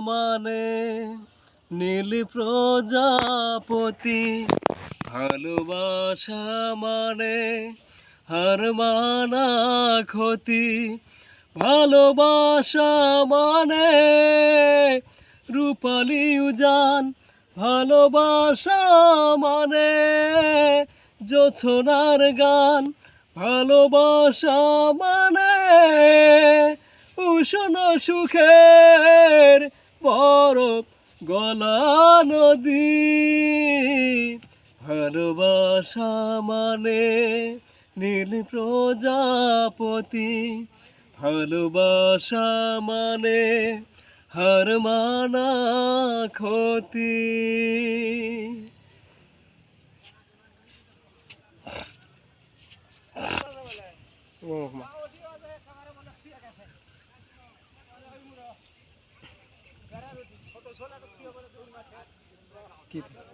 মানে নীল প্রজাপতি, ভালোবাসা মানে হার মানা ক্ষতি, ভালোবাসা মানে রূপালি উজান, ভালোবাসা মানে জোছনার গান, ভালোবাসা মানে উষ্ণ সুখের গলা নদী ভালোবাসা মানে নীল প্রজাপতি। ভালোবাসা মানে হার মানা ক্ষতি। ও মা। кіт.